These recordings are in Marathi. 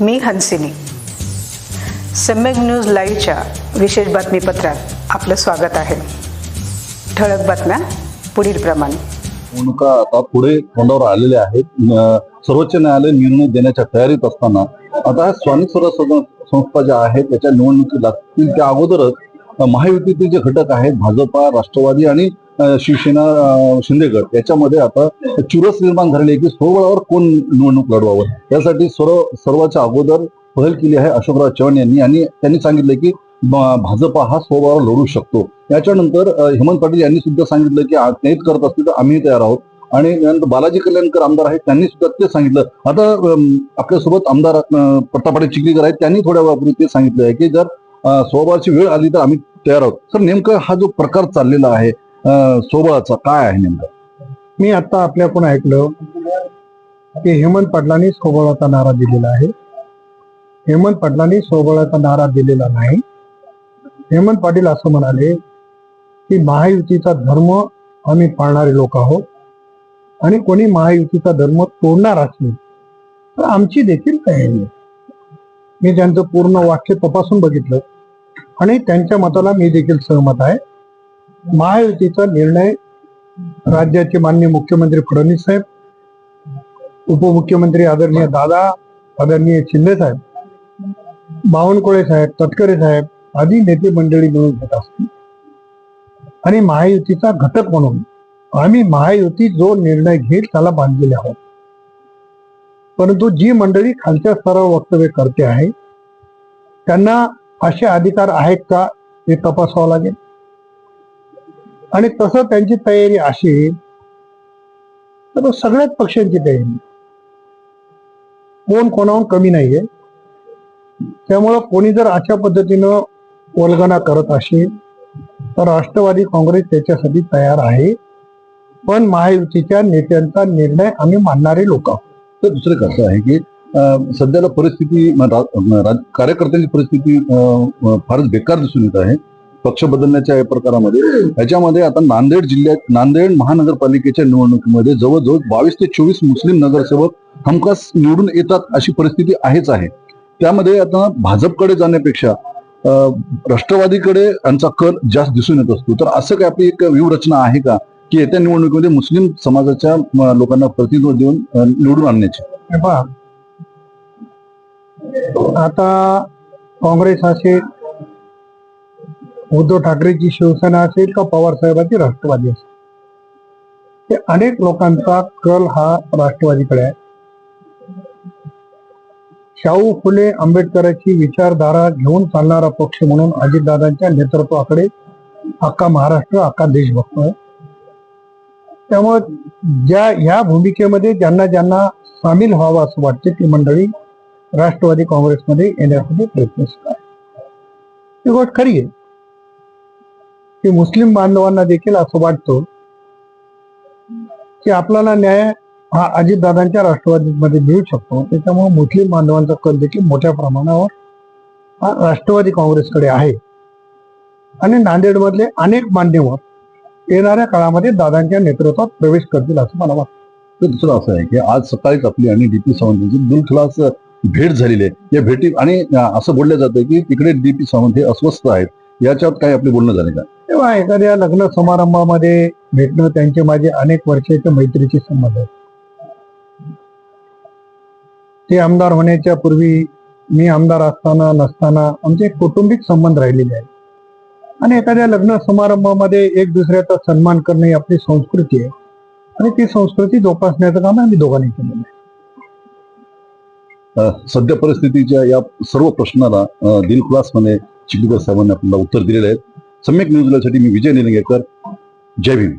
मी हंसिनी. सम्यक न्यूज लाईव्हच्या विशेष बातमीपत्रात आपलं स्वागत आहे. ठळक बातम्या पुढील प्रमाणे. निवडणुका आता पुढे तोंडावर आलेल्या आहेत. सर्वोच्च न्यायालय निर्णय देण्याच्या तयारीत असताना आता स्थानिक स्वराज्य संस्था- ज्या आहेत त्याच्या निवडणुकी लागतील त्या अगोदरच महायुतीतील जे घटक आहेत भाजपा राष्ट्रवादी आणि शिवसेना शिंदेगड याच्यामध्ये आता चुरस निर्माण झालेली आहे की स्वबळावर कोण निवडणूक लढवावं? यासाठी सर्व सर्वाच्या अगोदर पहल केली आहे अशोकराव चव्हाण यांनी आणि त्यांनी सांगितलं की भाजपा हा स्वबळावर लढू शकतो. याच्यानंतर हेमंत पाटील यांनी सुद्धा सांगितलं की तेच करत असतील तर आम्ही तयार आहोत. आणि त्यानंतर बालाजी कल्याणकर आमदार आहेत त्यांनी सुद्धा ते सांगितलं. आता आपल्यासोबत आमदार अ, चिखलीकर आहेत त्यांनी थोड्या वेळापूर्वी ते सांगितलं आहे की जर स्वभावाची वेळ आली तर आम्ही तयार आहोत. तर नेमकं हा जो प्रकार चाललेला आहे अ, काय आहे नेमका? मी आता आपल्याकडून ऐकलं की हेमंत पाटलांनी सोबळाचा नारा दिलेला आहे. हेमंत पाटलांनी सोबळाचा नारा दिलेला नाही. हेमंत पाटील असं म्हणाले की महायुतीचा धर्म आम्ही पाळणारे लोक आहोत आणि कोणी महायुतीचा धर्म तोडणार असेल तर आमची देखील तयारी मी त्यांचं पूर्ण वाक्य तपासून बघितलं आणि त्यांच्या मताला मी देखील सहमत आहे. महायुतीचा निर्णय राज्याचे माननीय मुख्यमंत्री फडणवीस साहेब उपमुख्यमंत्री आदरणीय दादा आदरणीय शिंदे साहेब बावनकुळे साहेब तटकरे साहेब आदी नेते मंडळी मिळून घेत असतील. आणि महायुतीचा घटक म्हणून आम्ही महायुती जो निर्णय घेईल त्याला बांधलेले आहोत. परंतु जी मंडळी खालच्या स्तरावर वक्तव्य करते आहे त्यांना असे अधिकार आहेत का हे तपासावं लागेल. आणि तसं त्यांची तयारी अशी तर सगळ्याच पक्षांची तयारी. कोण कोणाहून कमी नाहीये. त्यामुळं कोणी जर अशा पद्धतीनं वल्गना करत असेल तर राष्ट्रवादी काँग्रेस त्याच्यासाठी तयार आहे. पण महायुतीच्या नेत्यांचा निर्णय आम्ही मानणारे लोक आहोत. तर दुसरं कसं आहे की सध्याला परिस्थिती कार्यकर्त्यांची परिस्थिती फारच बेकार दिसून येत आहे. पक्ष बदलण्याच्या या प्रकारामध्ये. याच्यामध्ये आता नांदेड जिल्ह्यात नांदेड महानगरपालिकेच्या निवडणुकीमध्ये जवळजवळ बावीस ते चोवीस मुस्लिम नगरसेवक हमखास निवडून येतात अशी परिस्थिती आहेच आहे. त्यामध्ये आता भाजपकडे जाण्यापेक्षा राष्ट्रवादीकडे यांचा कल जास्त दिसून येत असतो. तर असं काय आपली एक व्यूहरचना आहे का? की येत्या निवडणुकीमध्ये मुस्लिम समाजाच्या लोकांना प्रतिनिधित्व देऊन निवडून आणण्याची? पहा. आता काँग्रेस असेल उद्धव ठाकरेची शिवसेना असेल का पवार साहेबांची राष्ट्रवादी असेल. ते अनेक लोकांचा कल हा राष्ट्रवादीकडे आहे. शाहू फुले आंबेडकरांची विचारधारा घेऊन चालणारा पक्ष म्हणून अजितदादांच्या नेतृत्वाकडे अख्खा महाराष्ट्र अख्खा देश बघतोय. त्यामुळे ज्या ह्या भूमिकेमध्ये ज्यांना ज्यांना सामील व्हावं असं वाटते ती मंडळी राष्ट्रवादी काँग्रेसमध्ये येण्यासाठी प्रयत्नशील आहे ही गोष्ट खरी आहे. की मुस्लिम बांधवांना देखील असं वाटतं की आपल्याला न्याय हा अजितदादांच्या राष्ट्रवादीमध्ये मिळू शकतो. त्याच्यामुळे मुस्लिम बांधवांचा कल देखील मोठ्या प्रमाणावर हा राष्ट्रवादी काँग्रेसकडे आहे. आणि नांदेडमधले अनेक मान्यवर येणाऱ्या काळामध्ये दादांच्या नेतृत्वात प्रवेश करतील असं मला वाटतं. दुसरं असं आहे की आज सकाळीच आपली आणि डीपी सावंत यांची दुलखलास भेट झालेली आहे. या भेटी आणि असं बोललं जातं की तिकडे डीपी सावंत हे अस्वस्थ आहेत. याच्यात काही आपले बोलणं झाले का? तेव्हा एखाद्या लग्न समारंभामध्ये भेटणं त्यांचे माझे अनेक वर्षाचे मैत्रीचे संबंध आहेत. ते आमदार होण्याच्या पूर्वी मी आमदार असताना नसताना आमचे कौटुंबिक संबंध राहिलेले आहेत. आणि एखाद्या लग्न समारंभामध्ये एक दुसऱ्याचा सन्मान करणे ही आपली संस्कृती आहे. आणि ती संस्कृती जोपासण्याचं काम आम्ही दोघांनी केलेलं आहे. सध्या परिस्थितीच्या या सर्व प्रश्नाला अ, दिलखुलासपणे चिखलीकर साहेबांनी आपल्याला उत्तर दिलेलं आहे. सम्यक न्यूजसाठी मी विजय निलंगेकर. जय भीम.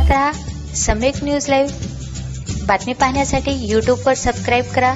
आता सम्यक न्यूज लाईव्ह बातमी पाहण्यासाठी यूट्यूबवर सबस्क्राईब करा.